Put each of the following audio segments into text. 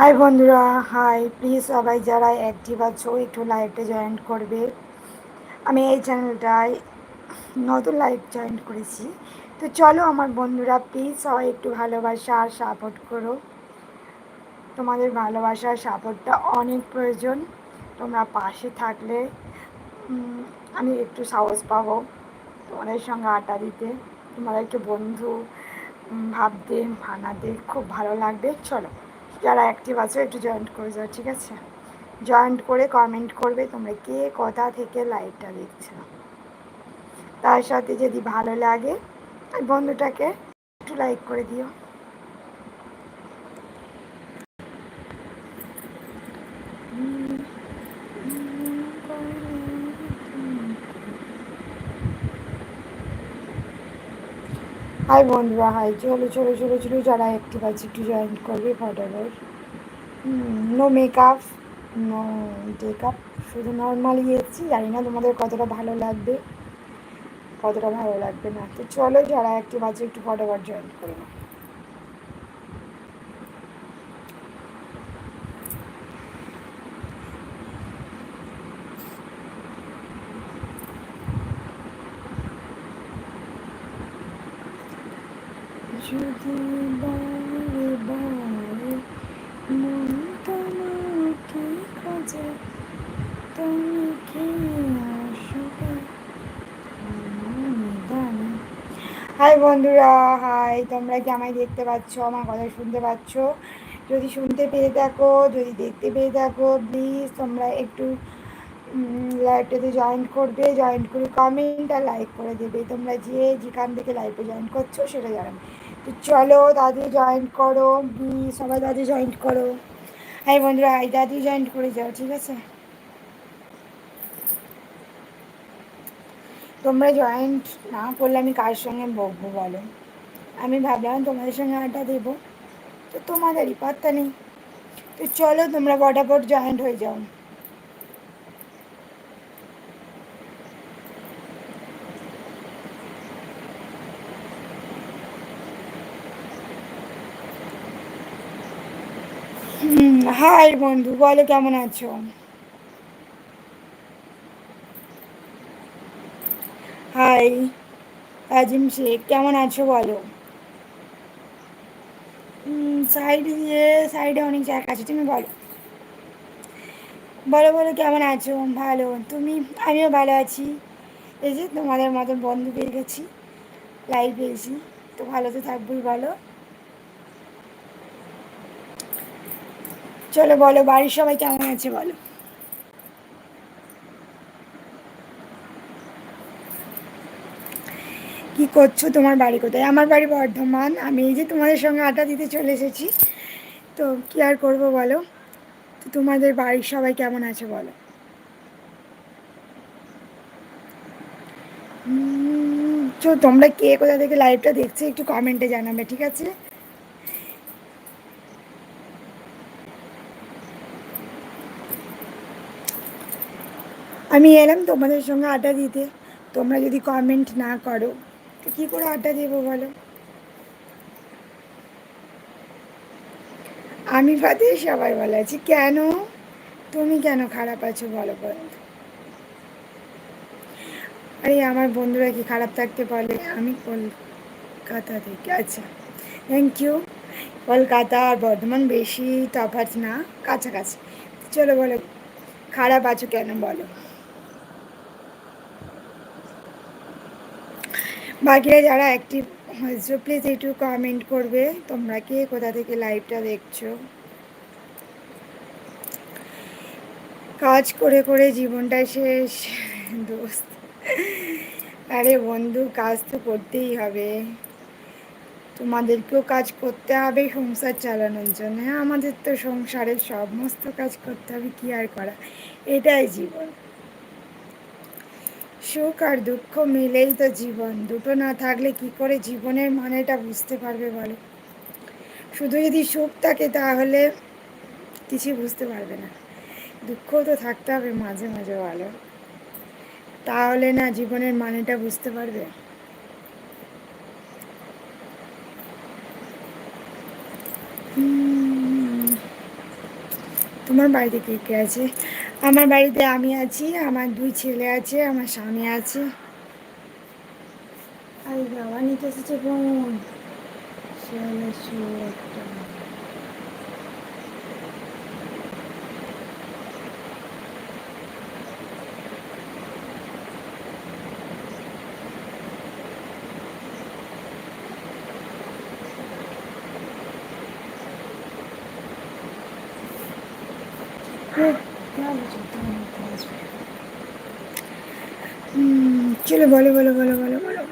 High বন্ধুরা। High please সবাই যারা অ্যাক্টিভ আছো, একটু লাইভে জয়েন করবে। আমি এই চ্যানেলটায় নতুন লাইভ জয়েন করেছি। তো চলো আমার বন্ধুরা প্লিজ সবাই একটু ভালোবাসা আর সাপোর্ট করো। তোমাদের ভালোবাসা সাপোর্টটা অনেক প্রয়োজন। তোমরা পাশে থাকলে আমি একটু সাহস পাবো তোমাদের সঙ্গে আড্ডা দিতে। তোমাদেরকে বন্ধু ভাবতে, ভানাতে খুব ভালো লাগবে। চলো। যারা অ্যাক্টিভ আছো, একটু জয়েন্ট করে যাও, ঠিক আছে? জয়েন্ট করে কমেন্ট করবে তোমরা কে কথা থেকে লাইভটা দেখছ। তার সাথে যদি ভালো লাগে বন্ধুটাকে একটু লাইক করে দিও। হাই বন্ধুরা, হাই, চলো চলো চলো চলো, যারা অ্যাক্টিভ আছে একটু জয়েন করবে ফটাফট। নো মেকআপ নো মেকআপ শুধু নর্মালি এসেছি জানি না তোমাদের কতটা ভালো লাগবে, কতটা ভালো লাগবে না। তো চলো, যারা অ্যাক্টিভ আছে একটু ফটাফট জয়েন করে নাও যদি বারে বারে মনটা মাকে খোঁজে তুমি কি আসবে হাই বন্ধুরা। হাই তোমরা কি আমায় দেখতে পাচ্ছ? আমার কথা শুনতে পাচ্ছ? যদি শুনতে পেয়ে থাকো, যদি দেখতে পেয়ে থাকো প্লিজ তোমরা একটু লাইভটাতে জয়েন করবে। জয়েন করে কমেন্ট আর লাইক করে দেবে। তোমরা যে যেখান থেকে লাইভে জয়েন করছ, সেটা জানাবে। তো চলো, দাদি জয়েন করো। সবাই দাদি জয়েন করো। হ্যাঁ বন্ধুরা। হাই দাদি জয়েন করে যাও, ঠিক আছে? তোমরা জয়েন্ট না করলে আমি কার সঙ্গে বকবো বলো? আমি ভাবলাম তোমাদের সঙ্গে আড্ডা দেবো, তো তোমাদেরই পাত্তা নেই। তো চলো তোমরা ফটাফট জয়েন্ট হয়ে যাও। হাই বন্ধু, বলো কেমন আছো? হাই আজিম শেখ কেমন আছো বলো? সাইডে দিয়ে সাইডে অনেক জায়গা আছে, তুমি বলো। বলো বলো, কেমন আছো? ভালো। তুমি? আমিও ভালো আছি। এই যে তোমাদের মতো বন্ধু পেয়ে গেছি লাইভ পেয়েছি, তো ভালো তো থাকবোই, বলো। চলো, বলো, বাড়ির সবাই কেমন আছে, বলো। কি করছ? তোমার বাড়ি কোথায়? আমার বাড়ি বর্ধমান। আমি এই যে তোমাদের সঙ্গে আড্ডা দিতে চলে এসেছি। তো কী আর করব বলো? তো তোমাদের বাড়ির সবাই কেমন আছে বলো? তো তোমরা কে কোথা থেকে লাইভটা দেখছ একটু কমেন্টে জানাবে, ঠিক আছে? আমি এলাম তোমাদের সঙ্গে আড্ডা দিতে। তোমরা যদি কমেন্ট না করো কী করে আড্ডা দেবো বলো? আমি ফাতে সবাই ভালো আছি। কেন? তুমি কেন খারাপ আছো বলো বন্ধু। আরে আমার বন্ধুরা কি খারাপ থাকতে পারলে? আমি কলকাতা থেকে। আচ্ছা থ্যাংক ইউ কলকাতা আর বর্ধমান বেশি তফাৎ না, কাছাকাছি। চলো বলো, খারাপ আছো কেন বলো? বাকিরা যারা অ্যাক্টিভ হয়েছো প্লিজ একটু কমেন্ট করবে, তোমরা কে, কোথা থেকে লাইভটা দেখছ? কাজ করে করে জীবনটা শেষ, দোস্ত। আরে বন্ধু, কাজ তো করতেই হবে। তোমাদেরকেও কাজ করতে হবে সংসার চালানোর জন্য। হ্যাঁ আমাদের তো সংসারের সমস্ত কাজ করতে হবে, কি আর করা? এটাই জীবন। সুখ আর দুঃখ মিলেই তো জীবন। দুটো না থাকলে কি করে জীবনের মানেটা বুঝতে পারবে বলো? শুধু যদি সুখ থাকে তাহলে কিছু বুঝতে পারবে না। দুঃখও তো থাকতে হবে মাঝে মাঝে ভালো তাহলে না জীবনের মানেটা বুঝতে পারবে? তোমার বাড়িতে কে কে আছে? আমার বাড়িতে আমি আছি, আমার দুই ছেলে আছে, আমার স্বামী আছে। আরে বাবা, নিতে এসেছে বোন একটা। চলো, বলো বলো বলো বলো বলো।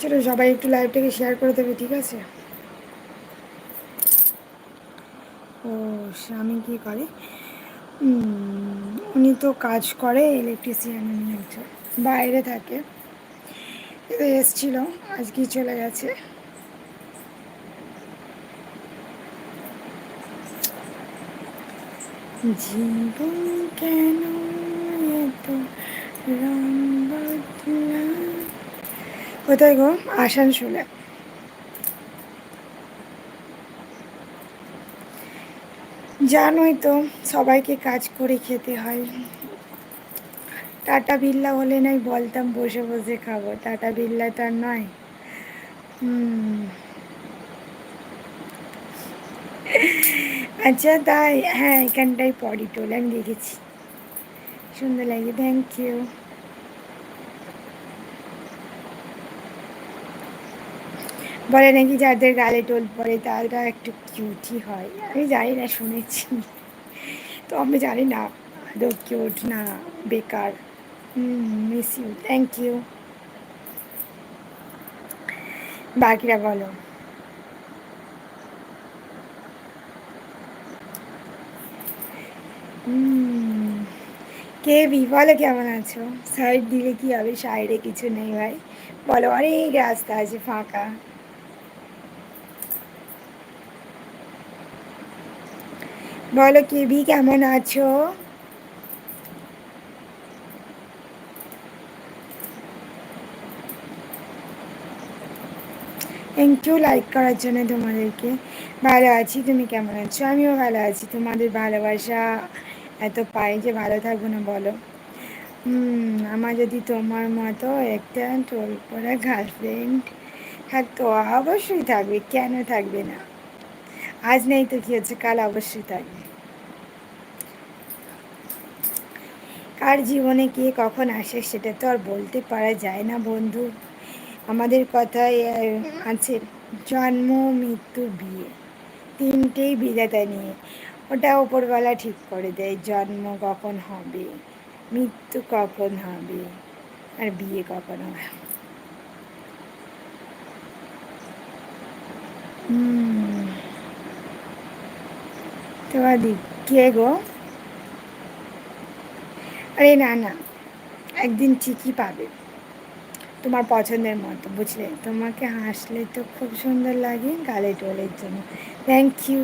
চলো, সবাই একটু লাইভটাকে শেয়ার করে দেবে, ঠিক আছে? ও, স্বামী কী করে? উনি তো কাজ করে ইলেকট্রিশিয়ান উনি একজন। বাইরে থাকে। এসছিল, আজকেই চলে গেছে। জীবন কেন কোথায় গো? আসানসোলে। জানোই তো, সবাইকে কাজ করে খেতে হয়। টাটা বিল্লা হলে নাই বলতাম বসে বসে খাব। টাটা বিল্লা তো আর নয়। আচ্ছা তাই। হ্যাঁ এখানটাই পরি টোল আমি দেখেছি। সুন্দর লাগে থ্যাংক ইউ বলে নাকি যাদের গালে টোল পড়ে তারা একটু কিউটই হয়। আমি জানি না, শুনেছি। তো আমি জানি না, আদৌ কিউট না বেকার। Hmm miss you thank you বাকিরা বলো। কে বি? বলো কেমন আছো? সাইড দিলে কি হবে? সাইডে কিছু নেই ভাই। বলো, অনেক রাস্তা আছে ফাঁকা। বলো, কে বি, কেমন আছো? থ্যাংক ইউ লাইক করার জন্য তোমাদেরকে। ভালো আছি, তুমি কেমন আছো? আমিও ভালো আছি। তোমাদের ভালোবাসা এত পাই যে ভালো থাকব না, বলো। আমার যদি তোমার মতো একটা টোল পড়া গার্লফ্রেন্ড থাকতো, অবশ্যই থাকবে, কেন থাকবে না? আজ নেই তো কি হচ্ছে, কাল অবশ্যই থাকবে। কার জীবনে কে কখন আসে সেটা তো আর বলতে পারা যায় না, বন্ধু। আমাদের কথায় আছে, জন্ম, মৃত্যু, বিয়ে। তিনটেই বিধাতা নিয়ে। ওটা ওপরবেলা ঠিক করে দেয়, জন্ম কখন হবে, মৃত্যু কখন হবে, আর বিয়ে কখন হবে। তোমাদি কে গো? আরে না না, একদিন ঠিকই পাবে। তোমার পছন্দের মতো, বুঝলে? তোমাকে হাসলে তো খুব সুন্দর লাগে, গালে টোলের জন্য। থ্যাংক ইউ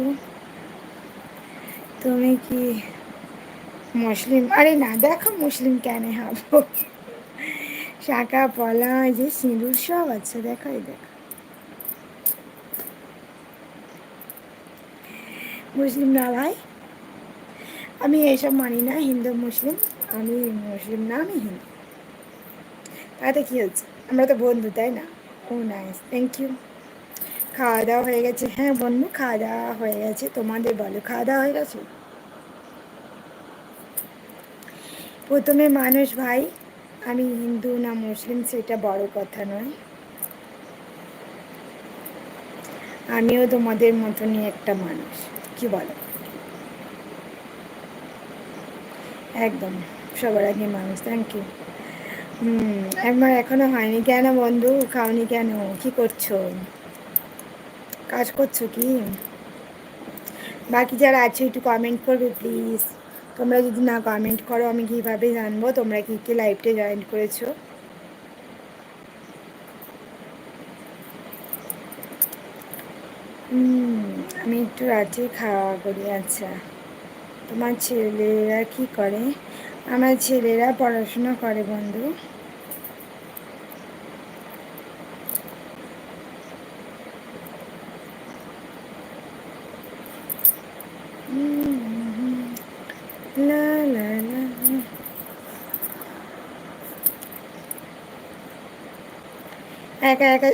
তুমি কি মুসলিম? আরে না, দেখো মুসলিম কেন হব? শাঁকা পলা যে সিঁদুর সব আছে, দেখো, এই দেখো। মুসলিম না ভাই? আমি এইসব মানি না, হিন্দু, মুসলিম। আমি মুসলিম না, আমি হিন্দু। তাতে কী হচ্ছে? আমরা তো বন্ধু, তাই না? ও নাইস থ্যাংক ইউ খাওয়া দাওয়া হয়ে গেছে। হ্যাঁ বন্ধু, খাওয়া দাওয়া হয়ে গেছে। তোমাদের বলো, খাওয়া দাওয়া হয়ে গেছে? প্রথমে মানুষ ভাই, আমি হিন্দু না মুসলিম সেটা বড় কথা নয়। আমিও তোমাদের মতনই একটা মানুষ, কি বলো? একদম, সবার আগে মানুষ থ্যাংক ইউ হুম, একবার এখনও হয়নি কেন বন্ধু? খাওনি কেন? কি করছ? কাজ করছ কি? বাকি যারা আছে, একটু কমেন্ট করবে প্লিজ তোমরা যদি না কমেন্ট করো, আমি কীভাবে জানব? তোমরা কী কী লাইভটা জয়েন করেছ? আমি একটু রাতে খাওয়া করি আচ্ছা। তোমার ছেলেরা কি করে? আমার ছেলেরা পড়াশোনা করে, বন্ধু। একা একা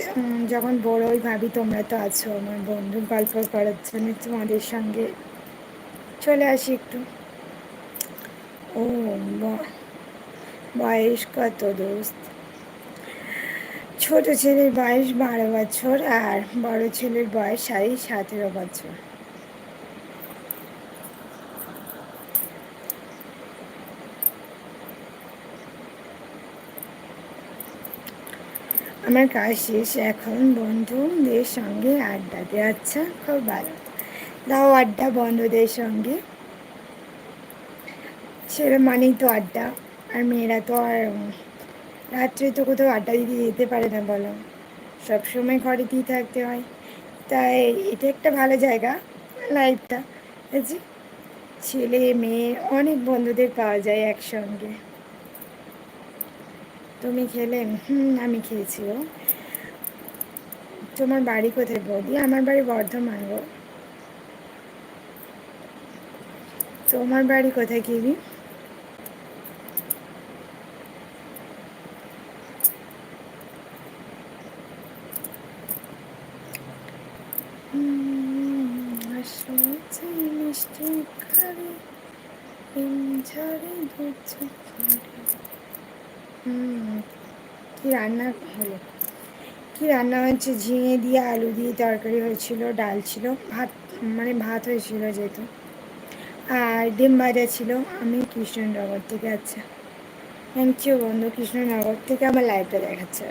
যখন বড় ওই ভাবি তোমরা তো আছো, আমার বন্ধু গল্প করার জন্য তোমাদের সঙ্গে চলে আসি একটু। ও বয়স কত দোস্ত? ছোট ছেলের বয়স বারো বছর আর বড় ছেলের বয়স সাড়ে সতেরো বছর। আমার কাজ শেষ এখন। বন্ধুদের সঙ্গে আড্ডা দেওয়া আচ্ছা খুব ভালো। দাও আড্ডা বন্ধুদের সঙ্গে। সেটা মানেই তো আড্ডা। আর মেয়েরা তো আর রাত্রে তো কোথাও আড্ডা দিতে যেতে পারে না বলো। সবসময় ঘরেতেই থাকতে হয়। তাই এটা একটা ভালো জায়গা লাইফটা ছেলে, মেয়ে, অনেক বন্ধুদের পাওয়া যায় একসঙ্গে। তুমি খেলে, হুম, আমি খেয়েছি ও তোমার বাড়ি কোথায় বৌদি? আমার বাড়ি বর্ধমান গো। তোমার বাড়ি কোথায় কিবি মিষ্টি খারে ঝাড়ে কী রান্না হলো কী রান্না হয়েছে? ঝিঙে দিয়ে আলু দিয়ে তরকারি হয়েছিল, ডাল ছিল, ভাত মানে ভাত হয়েছিল যেহেতু। আর ডিম ভাজা ছিল, আমি কৃষ্ণনগর থেকে আচ্ছা। থ্যাংক ইউ বন্ধু, কৃষ্ণনগর থেকে আমার লাইফটা দেখাচ্ছে।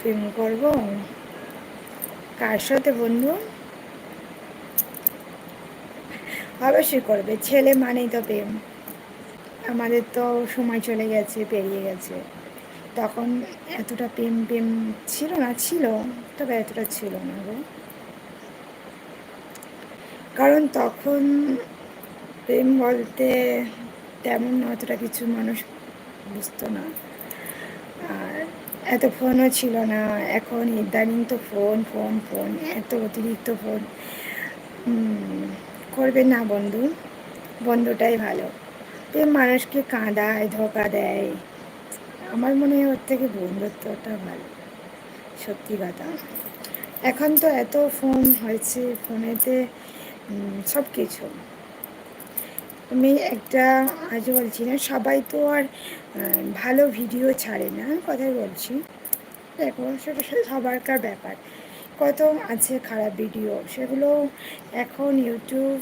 প্রেম করব? কার সাথে বন্ধু? অবশ্যই করবে, ছেলে মানেই তো প্রেম। আমাদের তো সময় চলে গেছে, পেরিয়ে গেছে। তখন এতটা প্রেম প্রেম ছিল না, ছিল, তবে এতটা ছিল না গো। কারণ তখন প্রেম বলতে তেমন অতটা কিছু মানুষ বুঝতো না। আর এত ফোনও ছিল না, এখন ইদানিং তো ফোন ফোন ফোন, এত অতিরিক্ত ফোন। করবে না বন্ধু, বন্ধুটাই ভালো। প্রেম মানুষকে কাঁদায়, ধোকা দেয়। আমার মনে হয় ওর থেকে বন্ধুত্বটা ভালো। সত্যি কথা। এখন তো এত ফোন হয়েছে, ফোনেতে সব কিছু আমি একটা, আজ বলছি না, সবাই তো আর ভালো ভিডিও ছাড়ে না, কথাই বলছি। দেখো, সেটা সবারকার ব্যাপার। কত আছে খারাপ ভিডিও, সেগুলো এখন ইউটিউব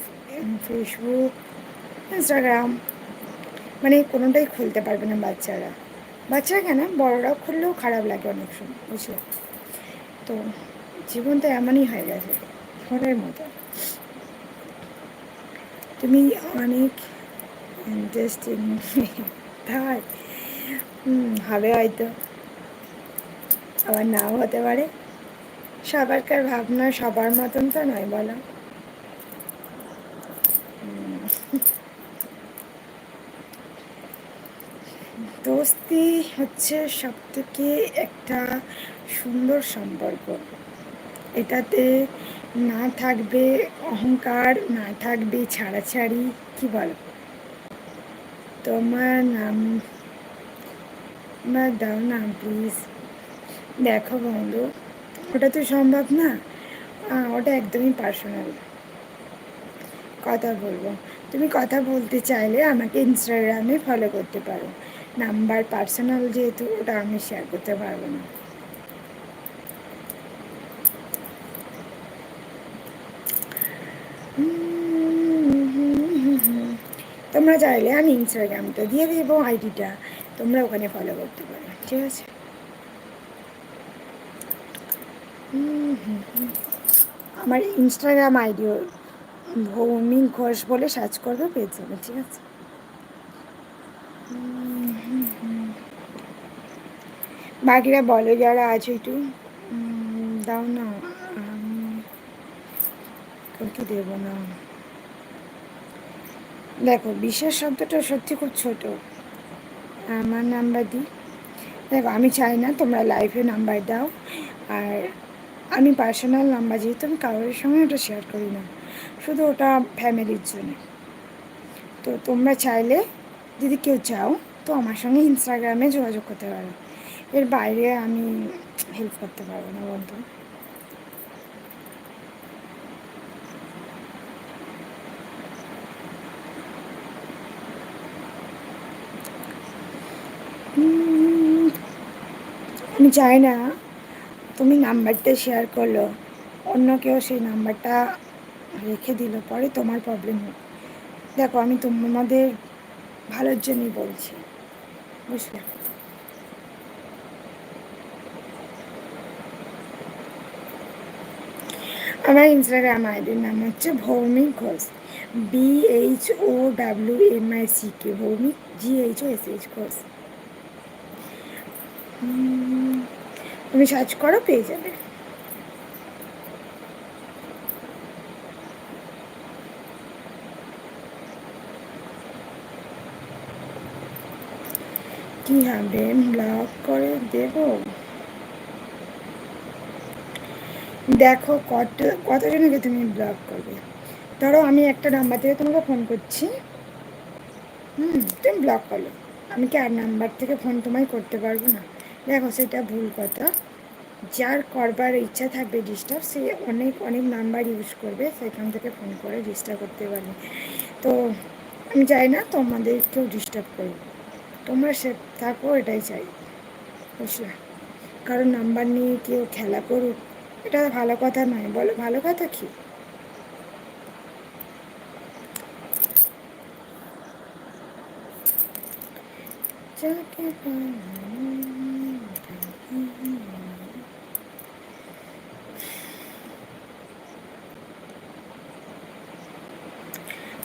ফেসবুক ইনস্টাগ্রাম মানে কোনোটাই খুলতে পারবে না বাচ্চারা। বাচ্চারা কেন? বড়রাও খুললেও খারাপ লাগে অনেক সময়, বুঝলে? তো জীবন তো এমনই হয়ে গেছে ফোনের মতো। তুমি অনেক ইন্টারেস্টিং তাই? হবে হয়তো। আবার নাও হতে পারে। সবারকার ভাবনা সবার মতন তো নয় বলো। দোস্তি হচ্ছে সব থেকে একটা সুন্দর সম্পর্ক। এটাতে না থাকবে অহংকার, না থাকবে ছাড়াছাড়ি, কি বলো? তোমার নাম দাও না প্লিজ দেখো বন্ধু, ওটা তো সম্ভব না। ওটা একদমই পার্সোনাল কথা বলব। তুমি কথা বলতে চাইলে আমাকে ইনস্টাগ্রামে ফলো করতে পারো। নাম্বার পার্সোনাল যেহেতু, ওটা আমি শেয়ার করতে পারব না। তোমরা চাইলে আমি ইনস্টাগ্রামটা দিয়ে দেবো আইডিটা তোমরা ওখানে ফলো করতে পারো, ঠিক আছে? আমার ইনস্টাগ্রাম আইডিও ভৌমিক ঘোষ বলে সার্চ করবে, পেয়ে যাবে, ঠিক আছে? বাকিরা বলো যারা আছে একটু। দাও না কাউকে দেব না। দেখো বিশেষ শব্দটা সত্যি খুব ছোট। আমার নাম্বার দিই দেখো, আমি চাই না তোমরা লাইফে নাম্বার দাও। আর আমি পার্সোনাল নাম্বার যেহেতু আমি কারোর সঙ্গে ওটা শেয়ার করি না। শুধু ওটা ফ্যামিলির জন্য। তো তোমরা চাইলে যদি কেউ চাও, তো আমার সঙ্গে ইনস্টাগ্রামে যোগাযোগ করতে পারো। এর বাইরে আমি হেল্প করতে পারব না বন্ধু। আমি চাই না তুমি নাম্বারটা শেয়ার করল, অন্য কেউ সেই নাম্বারটা রেখে দিল পরে তোমার প্রবলেম হোক দেখো, আমি তোমাদের ভালোর জন্যই বলছি, বুঝলে? আমার ইনস্টাগ্রাম আইডির নাম হচ্ছে Bhowmik Ghosh B H O W M I C K Bhowmik G H O S H Ghosh. তুমি সার্চ করো, পেয়ে যাবে। কি হবে? ব্লক করে দেব? দেখো, কত, কতজনকে তুমি ব্লক করবে? ধরো আমি একটা নাম্বার থেকে তোমাকে ফোন করছি। হুম, তুমি ব্লক করল। আমি কি আর নাম্বার থেকে ফোন তোমায় করতে পারব না? দেখো, সেটা ভুল কথা। যার করবার ইচ্ছা থাকবে ডিস্টার্ব সে অনেক অনেক নাম্বার ইউজ করবে। সেখান থেকে ফোন করে ডিস্টার্ব করতে পারবে। তো, আমি চাই না তোমাদের কেউ ডিস্টার্ব করবে তোমরা সে থাকো, এটাই চাই। বুঝলে? কারণ নাম্বার নিয়ে কেউ খেলা করুক, এটা ভালো কথা নয়। বলো, ভালো কথা কি?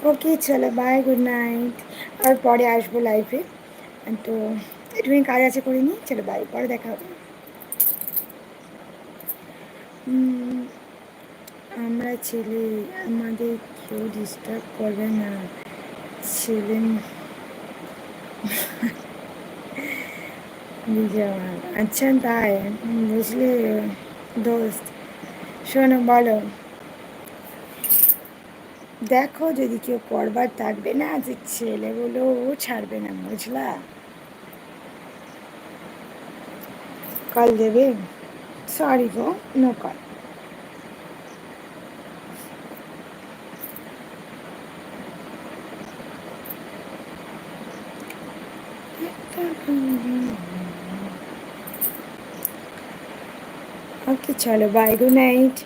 ওকে চলো বাই গুড নাইট আর পরে আসব লাইফে তো একটুখানি কাজ আছে করে নিই চলো বাই পরে দেখা হবে। আমরা ছেলে, আমাদের কেউ ডিস্টার্ব করবে না। ছেলে আচ্ছা তাই। বুঝলে, দোস্ত। শোনো, বলো। দেখো, যদি কেউ করবার থাকবে না, যে ছেলেগুলো ছাড়বে না, বুঝলা? কল দেবে সরি গো নো কল ওকে চলো বাই গুড নাইট